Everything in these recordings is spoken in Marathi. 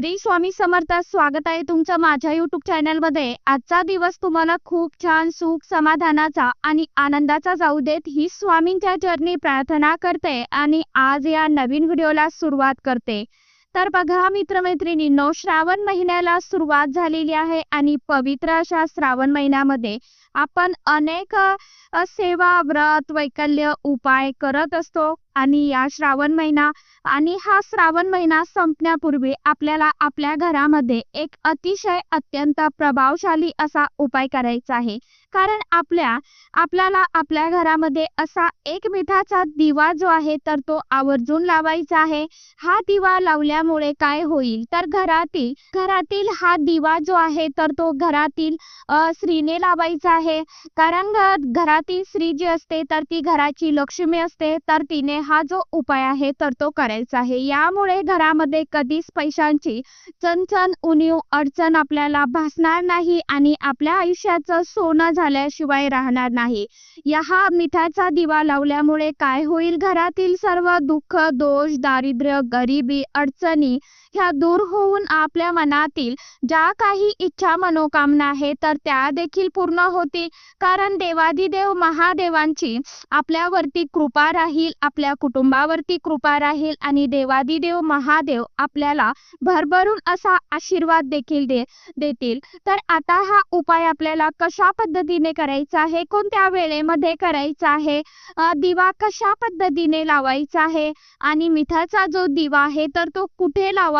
श्री स्वामी समर्थ स्वागत आहे तुमचं माझ्या युट्यूब चॅनलमध्ये आजचा दिवस तुम्हाला खूप छान सुख समाधानाचा आणि आनंदाचा जाऊ देत ही स्वामींच्या चरणी प्रार्थना करते आणि आज या नवीन व्हिडिओला सुरुवात करते. तर बघा मित्रमैत्रिणींनो श्रावण महिन्याला सुरुवात झालेली आहे आणि पवित्र अशा श्रावण महिन्यामध्ये आपण अनेक सेवा व्रत वैकल्य उपाय करत असतो आणि या श्रावण महिना आणि हा श्रावण महिना संपण्यापूर्वी आपल्याला आपल्या घरामध्ये एक अतिशय अत्यंत प्रभावशाली असा उपाय करायचा आहे. कारण आपल्या आपल्याला आपल्या घरामध्ये असा एक मिठाचा दिवा जो आहे तर तो आवर्जून लावायचा आहे. हा दिवा लावल्यामुळे काय होईल? तर घरातील घरातील हा दिवा जो आहे तर तो घरातील स्त्रीने लावायचा आहे. कारण घरातील स्त्री जी असते तर ती घराची लक्ष्मी असते तर तिने हा जो उपाय आहे तर तो करायचा आहे. यामुळे घरामध्ये कधीच पैशांची चणचण उणीव अडचण आपल्याला भासणार नाही आणि आपल्या आयुष्याचं सोनं झाल्याशिवाय राहणार नाही. या हा मिठाचा दिवा लावल्यामुळे काय होईल? घरातील सर्व दुःख दोष दारिद्र्य गरिबी अडचणी ह्या दूर होऊन आपल्या मनातील ज्या काही इच्छा मनोकामना आहे तर त्या देखील पूर्ण होतील. कारण देवाधिदेव महादेवांची आपल्यावरती कृपा राहील आपल्या कुटुंबावरती कृपा राहील आणि देवादिदेव महादेव आपल्याला भरभरून असा आशीर्वाद देखील दे देतील. तर आता हा उपाय आपल्याला कशा पद्धतीने करायचा आहे कोणत्या वेळेमध्ये करायचा आहे दिवा कशा पद्धतीने लावायचा आहे आणि मिठाचा जो दिवा आहे तर तो कुठे लावा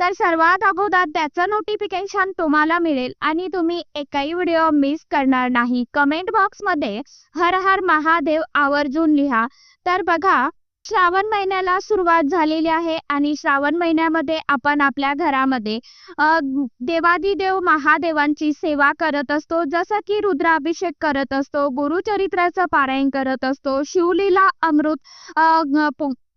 तर सर्वात अगोदर त्याचं नोटिफिकेशन तुम्हाला मिळेल आणि तुम्ही एकही व्हिडिओ मिस करणार नाही. कमेंट बॉक्समध्ये हर हर महादेव आवर्जून लिहा. तर बघा श्रावण महिन्याला सुरुवात झालेली आहे आणि श्रावण महिन्यामध्ये आपण आपल्या घरामध्ये देवादिदेव महादेवांची सेवा करत असतो. जसं की रुद्राभिषेक करत असतो गुरुचरित्राचं पारायण करत असतो शिवलीला अमृत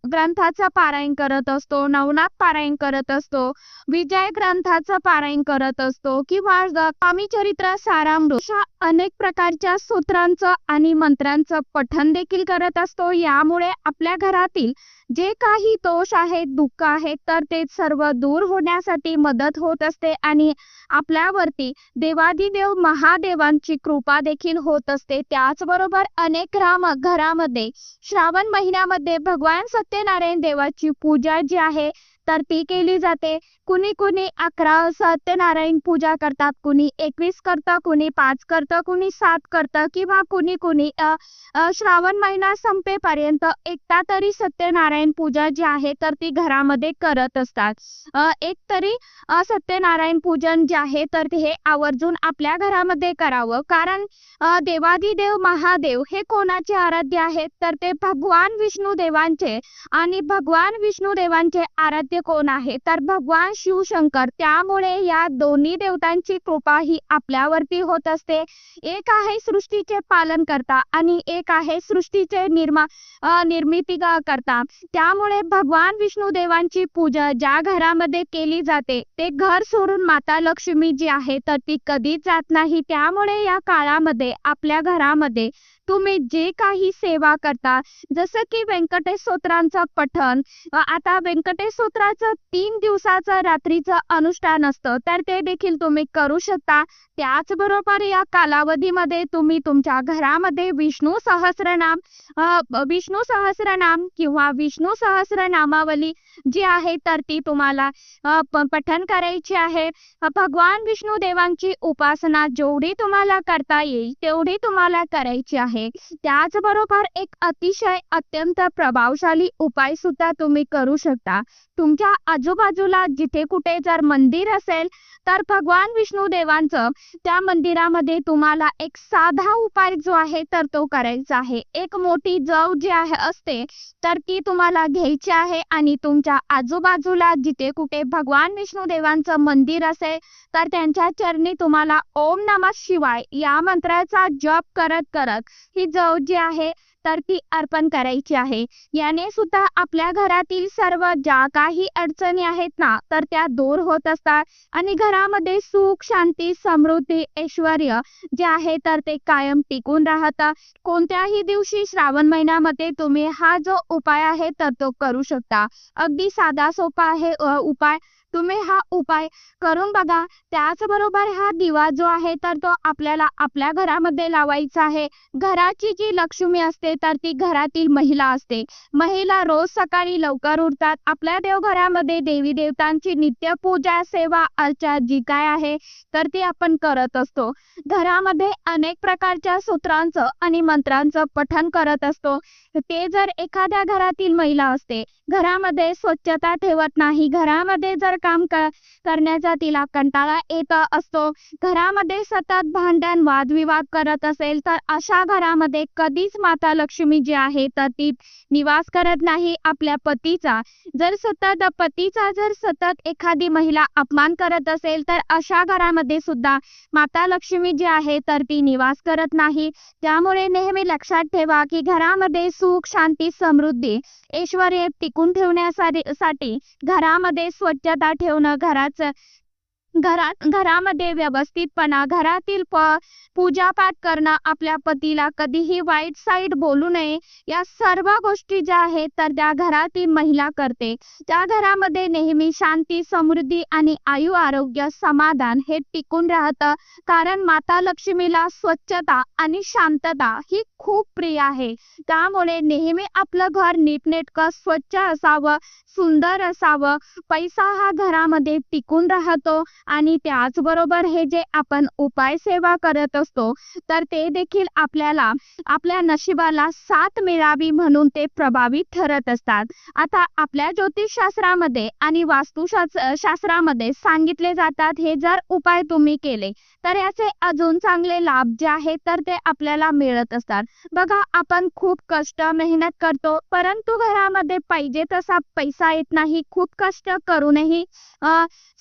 ग्रंथाचं पारायण करत असतो नवनाथ पारायण करत असतो विजय ग्रंथाचं पारायण करत असतो किंवा स्वामी चरित्र सारामृत अशा अनेक प्रकारच्या सूत्रांचं आणि मंत्रांचं पठन देखील करत असतो. यामुळे आपल्या घरातील जे काही दोष आहेत दुःख आहेत तर ते सर्व दूर होण्यासाठी मदत होत असते आणि आपल्यावरती देवादिदेव महादेवांची कृपा देखील होत असते. त्याचबरोबर अनेक राम घरामध्ये श्रावण महिन्यामध्ये भगवान सत्यनारायण देवाची पूजा जी आहे तर ती केली जाते. कुणी कुणी अकरा सत्यनारायण पूजा करतात. कुणी एकवीस करतं कुणी पाच करतं कुणी सात करतं किंवा कुणी कुणी श्रावण महिना संपेपर्यंत एकदा तरी सत्यनारायण पूजा जी आहे तर ती घरामध्ये करत असतात. एक तरी सत्यनारायण पूजन जे आहे तर हे आवर्जून आपल्या घरामध्ये करावं. कारण देवादिदेव महादेव हे कोणाचे आराध्य आहेत? तर ते भगवान विष्णू देवांचे आणि भगवान विष्णू देवांचे आराध्य कोण आहे? तर भगवान शिवशंकर. त्यामुळे या दोन्ही देवतांची कृपा ही आपल्यावरती होत असते. एक आहे सृष्टीचे पालन करता आणि एक आहे सृष्टीचे निर्मा निर्मिती करता त्यामुळे भगवान विष्णू देवांची पूजा ज्या घरामध्ये केली जाते ते घर सोडून माता लक्ष्मी जी आहे तर ती कधीच जात नाही. त्यामुळे या काळामध्ये आपल्या घरामध्ये तुम्ही जे काही सेवा करता जसं की व्यंकटेश स्तोत्रांचं पठण आता व्यंकटेश स्तोत्राचं तीन दिवसाचं रात्रीचं अनुष्ठान असतं तर ते देखील तुम्ही करू शकता. त्याचबरोबर या कालावधीमध्ये तुम्ही तुमच्या घरामध्ये विष्णू सहस्रनाम विष्णू सहस्रनाम किंवा विष्णू सहस्रनामावली जी आहे तर ती तुम्हाला पठन पठण करायची आहे. भगवान विष्णू देवांची उपासना जेवढी तुम्हाला करता येईल तेवढी तुम्हाला करायची आहे. त्याचबरोबर एक अतिशय अत्यंत प्रभावशाली उपाय सुद्धा तुम्ही करू शकता. तुमच्या आजूबाजूला जिथे कुठे जर मंदिर असेल तर भगवान विष्णू देवांचं त्या मंदिरामध्ये तुम्हाला एक साधा उपाय जो आहे तर तो करायचा आहे. एक मोठी जव जी आहे असते तर ती तुम्हाला घ्यायची आहे आणि तुमच्या आजूबाजूला जिथे कुठे भगवान विष्णू देवांचं मंदिर असेल तर त्यांच्या चरणी तुम्हाला ओम नमः शिवाय या मंत्राचा जप करत करत ही जव जी आहे तर ती अर्पण करायची आहे. याने सुद्धा आपल्या घरातील सर्व ज्या काही अडचणी आहेत ना तर त्या दूर होत असतात. आणि घरामध्ये सुख शांती समृद्धी ऐश्वर जे आहे तर ते कायम टिकून राहतात कोणत्याही दिवशी श्रावण महिन्यामध्ये तुम्ही हा जो उपाय आहे तर तो करू शकता. अगदी साधा सोपा आहे उपाय. तुम्ही हा उपाय करून बघा. त्याचबरोबर हा दिवा जो आहे तर तो आपल्याला आपल्या घरामध्ये लावायचा आहे. घराची जी लक्ष्मी असते तर ती घरातील महिला असते. महिला रोज सकाळी लवकर उठतात. आपल्या देवघरामध्ये देवी देवतांची नित्य पूजा सेवा अर्चा जी काय आहे तर ती आपण करत असतो. घरामध्ये अनेक प्रकारच्या सूत्रांचं आणि मंत्रांचं पठण करत असतो. ते जर एखाद्या घरातील महिला असते घरामध्ये स्वच्छता ठेवत नाही घरामध्ये जर काम करण्याचा तिला कंटाळा येत असतो. घरामध्ये सतत भांडण वादविवाद करत असेल तर अशा घरामध्ये कधीच माता लक्ष्मी जी आहे तर ती निवास करत नाही. आपल्या पतीचा जर सतत पतीचा जर सतत एखादी महिला अपमान करत असेल तर अशा घरामध्ये सुद्धा माता लक्ष्मी जी आहे तर ती निवास करत नाही. त्यामुळे नेहमी लक्षात ठेवा की घरामध्ये सुख शांती समृद्धी ऐश्वर टिकून ठेवण्यासाठी घरामध्ये स्वच्छता ठेवणं घराचं घरात घरामध्ये व्यवस्थितपणा घरातील प पूजापाठ करणं आपल्या पतीला कधीही वाईट साईड बोलू नये या सर्व गोष्टी ज्या आहेत तर त्या घरातील महिला करते. त्या घरामध्ये नेहमी शांती समृद्धी आणि आयु आरोग्य समाधान हे टिकून राहतं. कारण माता लक्ष्मीला स्वच्छता आणि शांतता ही खूप प्रिय आहे. त्यामुळे नेहमी आपलं घर नीटनेटकं स्वच्छ असावं सुंदर असावं. पैसा हा घरामध्ये टिकून राहतो. आणि त्याचबरोबर हे जे आपण उपाय सेवा करत असतो तर ते देखील आपल्याला आपल्या नशिबाला साथ मिळावी म्हणून ते प्रभावित ठरत असतात. आता आपल्या ज्योतिषशास्त्रामध्ये आणि वास्तुशास्त्र शास्त्रामध्ये सांगितले जातात हे जर उपाय तुम्ही केले तर याचे अजून चांगले लाभ जे आहेत तर ते आपल्याला मिळत असतात. बघा आपण खूप कष्ट मेहनत करतो परंतु घरामध्ये पाहिजे तसा पैसा येत नाही खूप कष्ट करूनही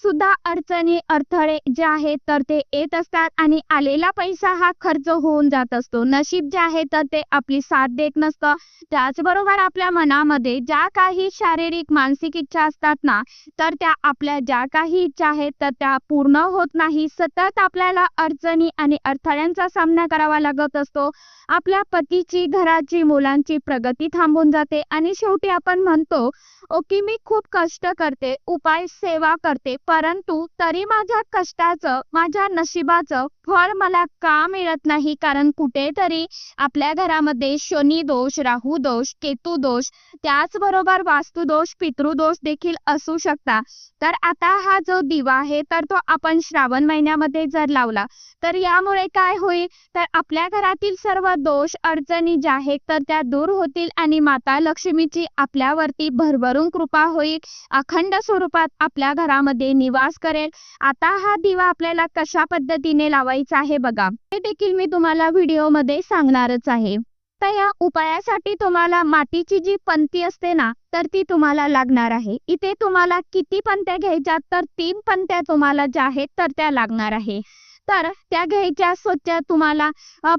सुद्धा अडचणी अडथळे जे आहेत तर ते येत असतात आणि आलेला पैसा हा खर्च होऊन जात असतो. नशीब जे आहे तर ते आपली साथ देत नसतं. त्याचबरोबर आपल्या मनामध्ये ज्या काही शारीरिक मानसिक इच्छा असतात ना तर त्या आपल्या ज्या काही इच्छा आहेत तर त्या पूर्ण होत नाही. सतत आपल्याला अडचणी आणि अडथळ्यांचा सामना करावा लागत असतो. आपल्या पतीची घराची मुलांची प्रगती थांबून जाते आणि शेवटी आपण म्हणतो ओके मी खूप कष्ट करते उपाय सेवा करते परंतु तरी माझ्या कष्टाचं माझ्या नशिबाचं फळ मला का मिळत नाही? कारण कुठेतरी आपल्या घरामध्ये शनी दोष राहू दोष केतू दोष त्याचबरोबर वास्तुदोष पितृदोष देखील असू शकता. तर आता हा जो दिवा आहे तर तो आपण श्रावण महिन्यामध्ये जर लावला तर यामुळे काय होईल? तर आपल्या घरातील सर्व दोष अडचणी ज्या आहेत तर त्या दूर होतील आणि माता लक्ष्मीची आपल्यावरती भरभरून कृपा होईल. अखंड स्वरूपात आपल्या घरामध्ये निवास करेल. आता हा दिवा आपल्याला कशा पद्धतीने लावायचा आहे बघा. हे देखील मी तुम्हाला व्हिडिओमध्ये सांगणारच आहे. तर या उपायासाठी तुम्हाला मातीची जी पंती असते ना तर ती तुम्हाला लागणार आहे. इथे तुम्हाला किती पंत्या घ्यायच्या तर तीन पंत्या तुम्हाला ज्या आहेत तर त्या लागणार आहे. तर त्या घ्यायच्या स्वच्छ तुम्हाला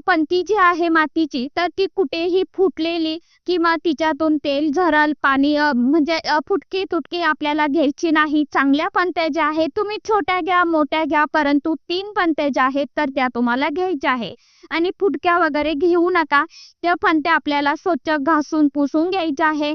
पंती जी आहे मातीची तर ती कुठेही फुटलेली किंवा तिच्यातून तेल झरल पाणी म्हणजे फुटकी तुटकी आपल्याला घ्यायची नाही. चांगल्या पंत्या ज्या आहेत तुम्ही छोट्या घ्या मोठ्या घ्या परंतु तीन पंत्या ज्या आहेत तर त्या तुम्हाला घ्यायच्या आहे. आणि फुटक्या वगैरे घेऊ नका. त्या पंत्या आपल्याला स्वच्छ घासून पुसून घ्यायच्या आहे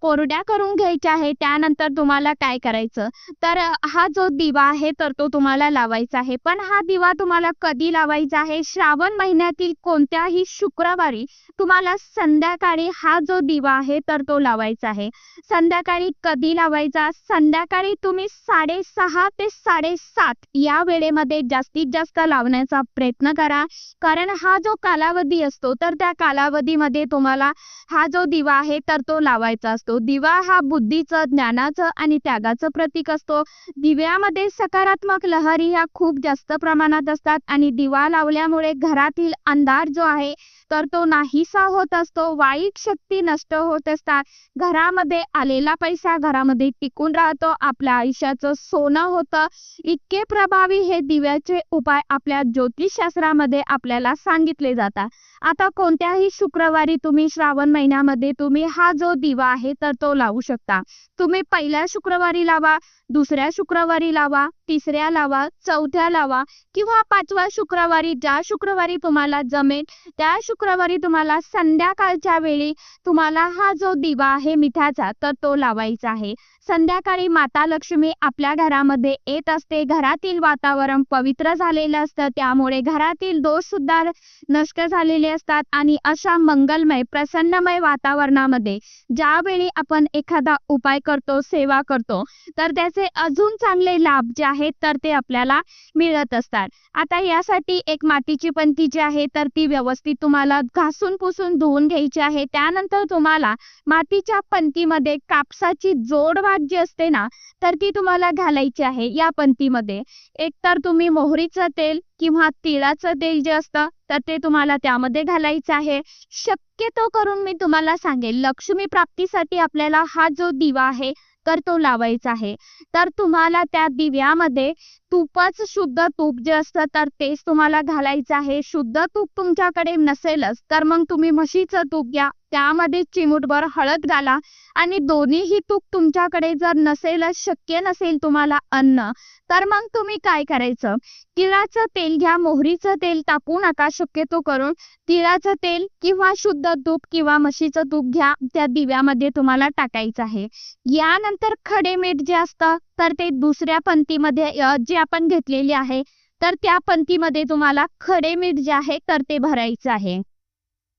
कोरड्या करून घ्यायच्या आहे. त्यानंतर तुम्हाला काय करायचं? तर हा जो दिवा आहे तर तो तुम्हाला लावायचा आहे. पण हा दिवा तुम्हाला कधी लावायचा आहे? श्रावण महिन्यातील कोणत्याही शुक्रवारी तुम्हाला संध्याकाळी हा जो दिवा आहे तर तो लावायचा आहे. संध्याकाळी कधी लावायचा? संध्याकाळी तुम्ही साडेसहा ते साडेसात या वेळेमध्ये जास्तीत जास्त लावण्याचा प्रयत्न करा. कारण कारण हा जो कालावधी असतो तर त्या कालावधीमध्ये तुम्हाला हा जो दिवा आहे तर तो लावायचा असतो. दिवा हा बुद्धीचं ज्ञानाचं आणि त्यागाचं प्रतीक असतो. दिव्यामध्ये सकारात्मक लहरी ह्या खूप जास्त प्रमाणात असतात आणि दिवा लावल्यामुळे घरातील अंधार जो आहे तर तो नाहीसा होत असतो. वाईट शक्ती नष्ट होत असतात. घरामध्ये आलेला पैसा घरामध्ये टिकून राहतो. आपल्या आयुष्याचं सोनं होतं. इतके प्रभावी हे दिव्याचे उपाय आपल्या ज्योतिषशास्त्रामध्ये आपल्याला सांगितले जातात. आता कोणत्याही शुक्रवारी तुम्ही श्रावण महिन्यामध्ये तुम्ही हा जो दिवा आहे तर तो लावू शकता. तुम्ही पहिल्या शुक्रवारी लावा दुसऱ्या शुक्रवारी लावा तिसऱ्या लावा चौथ्या लावा किंवा पाचवा शुक्रवारी ज्या शुक्रवारी तुम्हाला जमेल त्या शुक्रवारी तुम्हाला संध्याकाळच्या वेळी तुम्हाला हा जो दिवा आहे मिठाचा तर तो लावायचा आहे. संध्याकाळी माता लक्ष्मी आपल्या घरामध्ये येत असते. घरातील वातावरण पवित्र झालेलं असतं. त्यामुळे घरातील दोष सुद्धा नष्ट झालेले असतात आणि अशा मंगलमय प्रसन्नमय वातावरणामध्ये ज्यावेळी आपण एखादा उपाय करतो सेवा करतो तर त्याचे अजून चांगले लाभ जे आहेत तर ते आपल्याला मिळत असतात. आता यासाठी एक मातीची पंथी जी आहे तर ती व्यवस्थित तुम्हाला घासून पुसून धुवून घ्यायची आहे. त्यानंतर तुम्हाला मातीच्या पंतीमध्ये कापसाची जोड जोडवाट जी असते ना तर ती तुम्हाला घालायची आहे या पंतीमध्ये एक तर तुम्ही मोहरीचं तेल किंवा तिळाचं तेल जे असतं तर ते तुम्हाला त्यामध्ये घालायचं आहे. शक्यतो करून मी तुम्हाला सांगेल लक्ष्मी प्राप्तीसाठी आपल्याला हा जो दिवा आहे तर तो लावायचा आहे. तर तुम्हाला त्या दिव्यामध्ये तुपच शुद्ध तूप जे असतं तर तेच तुम्हाला घालायचं आहे. शुद्ध तूप तुमच्याकडे नसेलच तर मग तुम्ही म्हशीचं तूप घ्या त्यामध्ये चिमूटभर हळद घाला आणि दोन्हीही तूप तुमच्याकडे जर नसेलच शक्य नसेल तुम्हाला अन्न तर मग तुम्ही काय करायचं? तिळाचं तेल घ्या मोहरीचं तेल तापू नका शक्यतो करून. तिळाचं तेल किंवा शुद्ध तूप किंवा म्हशीचं तूप घ्या त्या दिव्यामध्ये तुम्हाला टाकायचं आहे. यानंतर खडे मीठ जे असतं तर ते दुसऱ्या पंक्तीमध्ये जे आपण घेतलेले आहे तर त्या पंक्तीमध्ये तुम्हाला खडे मीठ जे आहे तर ते भरायचं आहे.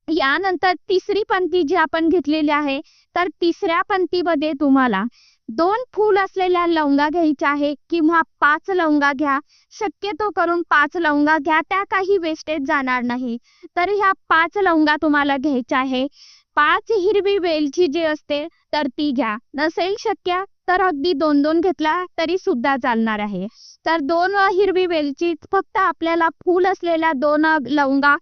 यानंतर तिसरी पंक्ती जी आपण घेतलेली आहे तर तिसऱ्या पंक्तीमध्ये तुम्हाला दोन फूल असलेल्या लवंगा घ्यायच्या आहे किंवा पाच लवंगा घ्या. शक्यतो करून पाच लवंगा घ्या त्या काही वेस्टेज जाणार नाही. तर ह्या पाच लवंगा तुम्हाला घ्यायच्या आहे. पाच हिरवी वेलची जी असते तर ती घ्या. नसेल शक्य तर अगदी दोन दोन घेतला तरी सुद्धा चालणार आहे. तर दोन हिरवी वेलची फक्त आपल्याला फूल असलेल्या दोन लवंगा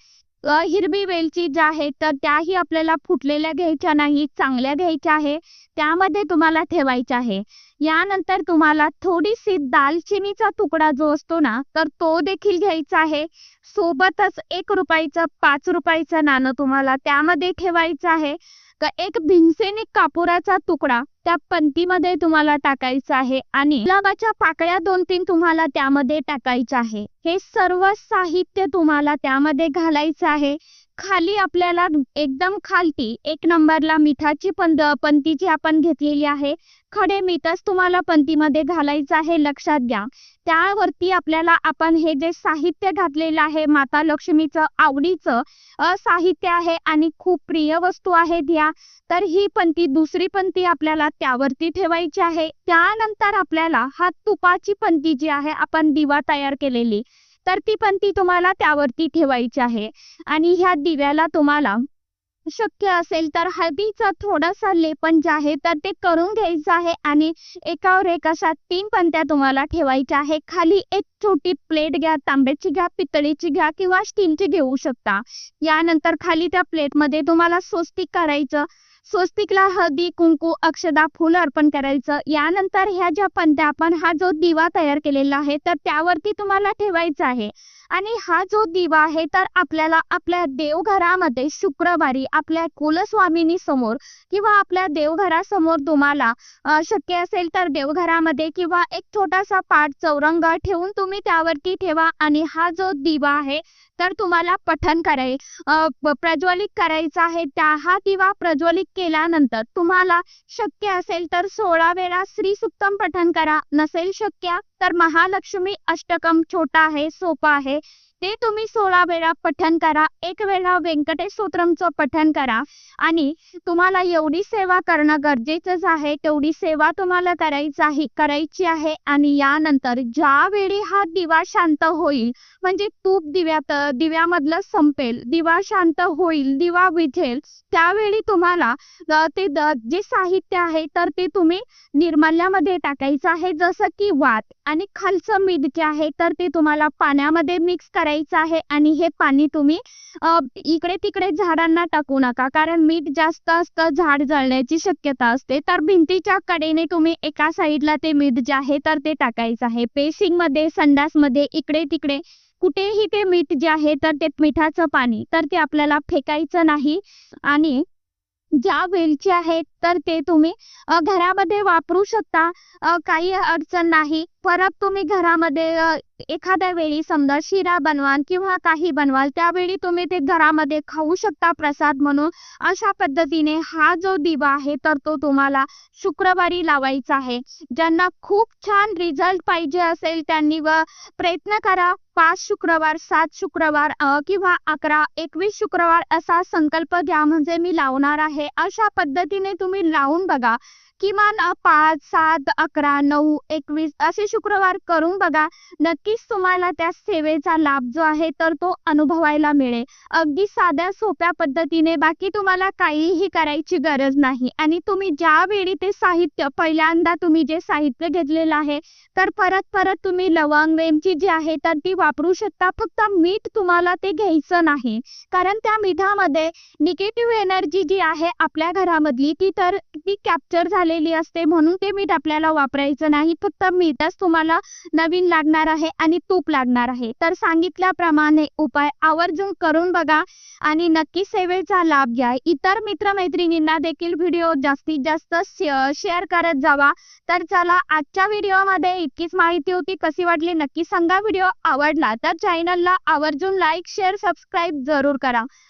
हिरवी वेलची ज्या आहेत तर त्याही आपल्याला फुटलेल्या घ्यायच्या नाही चांगल्या घ्यायच्या आहे त्यामध्ये तुम्हाला ठेवायच्या आहे. यानंतर तुम्हाला थोडीशी दालचिनीचा तुकडा जो असतो ना तर तो देखील घ्यायचा आहे. सोबतच एक रुपयाचं पाच रुपयाचं नाणं तुम्हाला त्यामध्ये ठेवायचं आहे. का एक भिंसेनी कापुराचा तुकडा त्या पंतीमध्ये तुम्हाला टाकायचा आहे आणि गुलाबाच्या पाकळ्या दोन तीन तुम्हाला त्यामध्ये टाकायचं आहे. हे सर्व साहित्य तुम्हाला त्यामध्ये घालायचं आहे. खाली आपल्याला एकदम खालती एक नंबरला मिठाची पंद पंती जी आपण घेतलेली आहे. खडे मीठच तुम्हाला पंतीमध्ये घालायचं आहे. लक्षात घ्या. त्यावरती आपल्याला आपण हे जे साहित्य घातलेलं आहे माता लक्ष्मीचं आवडीचं साहित्य आहे आणि खूप प्रिय वस्तू आहे ह्या तर ही पंती दुसरी पंती आपल्याला त्यावरती ठेवायची आहे. त्यानंतर आपल्याला हा तुपाची पंती जी आहे आपण दिवा तयार केलेली तर ती पंती तुम्हाला त्यावरती ठेवायची आहे. आणि ह्या दिव्याला तुम्हाला शक्य असेल तर हळदीचा थोडासा लेपन जे आहे तर ते करून घ्यायचं आहे आणि एकावर एक अशा तीन पंत्या तुम्हाला ठेवायच्या आहे. खाली एक छोटी प्लेट घ्या तांब्याची घ्या पितळीची घ्या किंवा स्टीलची घेऊ शकता. यानंतर खाली त्या प्लेटमध्ये तुम्हाला स्वस्तिक करायचं स्वस्तिकला हळदी कुंकू अक्षदा फुल अर्पण करायचं. यानंतर ह्या ज्या पंत्या आपण हा जो दिवा तयार केलेला आहे तर त्यावरती तुम्हाला ठेवायचा आहे. आणि हा जो दिवा आहे तर आपल्याला आपल्या देवघरामध्ये शुक्रवारी आपल्या कुलस्वामिनी समोर किंवा आपल्या देवघरासमोर तुम्हाला शक्य असेल तर देवघरामध्ये किंवा एक छोटासा पाठ चौरंग ठेवून तुम्ही त्यावरती ठेवा. आणि हा जो दिवा आहे तर तुम्हाला पठन कराय प्रज्वलित करायचं आहे त्या हा दिवा प्रज्वलित केल्यानंतर तुम्हाला शक्य असेल तर सोळा वेळा श्री सुक्तम पठन करा. नसेल शक्य तर महालक्ष्मी अष्टकम छोटा आहे सोपा आहे. ते तुम्ही सोळा वेळा पठण करा एक वेळा व्यंकटेश स्तोत्रमचं पठण करा आणि तुम्हाला एवढी सेवा करणं गरजेचंच आहे तेवढी सेवा तुम्हाला करायची आहे करायची आहे आणि यानंतर ज्यावेळी हा दिवा शांत होईल म्हणजे तूप दिव्यात दिव्यामधलं संपेल दिवा शांत होईल दिवा विझेल त्यावेळी तुम्हाला ते जे साहित्य आहे तर ते तुम्ही निर्मल्यामध्ये टाकायचं आहे जसं की वात आणि खालचं मीठ जे आहे तर ते तुम्हाला पाण्यामध्ये मिक्स करायचं आहे आणि हे पाणी तुम्ही इकडे तिकडे झाडांना टाकू नका. कारण मीठ जास्त असतं झाड जळण्याची शक्यता असते. तर भिंतीच्या कडेने तुम्ही एका साईडला ते मीठ जे आहे तर ते टाकायचं आहे. पेसिंगमध्ये संडासमध्ये इकडे तिकडे कुठेही ते मीठ जे आहे तर ते मिठाचं पाणी तर ते आपल्याला फेकायचं नाही. आणि ज्या वेलची आहेत तर ते तुम्ही घरामध्ये वापरू शकता. काही अडचण नाही. परत तुम्ही घरामध्ये एखाद्या वेळी समजा शिरा बनवाल किंवा काही बनवाल त्यावेळी तुम्ही ते घरामध्ये खाऊ शकता प्रसाद म्हणून. अशा पद्धतीने हा जो दिवा आहे तर तो तुम्हाला शुक्रवारी लावायचा आहे. ज्यांना खूप छान रिझल्ट पाहिजे असेल त्यांनी व प्रयत्न करा. पाच शुक्रवार सात शुक्रवार किंवा अकरा एकवीस शुक्रवार असा संकल्प घ्या. म्हणजे मी लावणार आहे. अशा पद्धतीने तुम्ही लावून बघा. किमान पाच सात अकरा नऊ एकवीस असे शुक्रवार करून बघा नक्कीच तुम्हाला त्या सेवेचा लाभ जो आहे तर तो अनुभवायला मिळेल. अगदी साध्या सोप्या पद्धतीने बाकी तुम्हाला काहीही करायची गरज नाही. आणि तुम्ही ज्यावेळी ते साहित्य पहिल्यांदा तुम्ही जे साहित्य घेतलेलं आहे तर परत परत तुम्ही लवंग वेमची जी आहे तर ती वापरू शकता. फक्त मीठ तुम्हाला ते घ्यायचं नाही. कारण त्या मिठामध्ये निगेटिव्ह एनर्जी जी आहे आपल्या घरामधली ती तर ती कॅप्चर झाली झालेली असते म्हणून ते मीठ आपल्याला वापरायचं नाही. फक्त मीठच तुम्हाला नवीन लागणार आहे आणि तूप लागणार आहे. तर सांगितल्याप्रमाणे उपाय आवर्जून करून बघा आणि नक्की सेवेचा लाभ घ्या. इतर मित्रमैत्रिणींना देखील व्हिडिओ जास्तीत जास्त शेअर करत जावा. तर चला आजच्या व्हिडिओमध्ये इतकीच माहिती होती. कशी वाटली नक्की सांगा. व्हिडिओ आवडला तर चॅनलला आवर्जून लाईक शेअर सबस्क्राईब जरूर करा.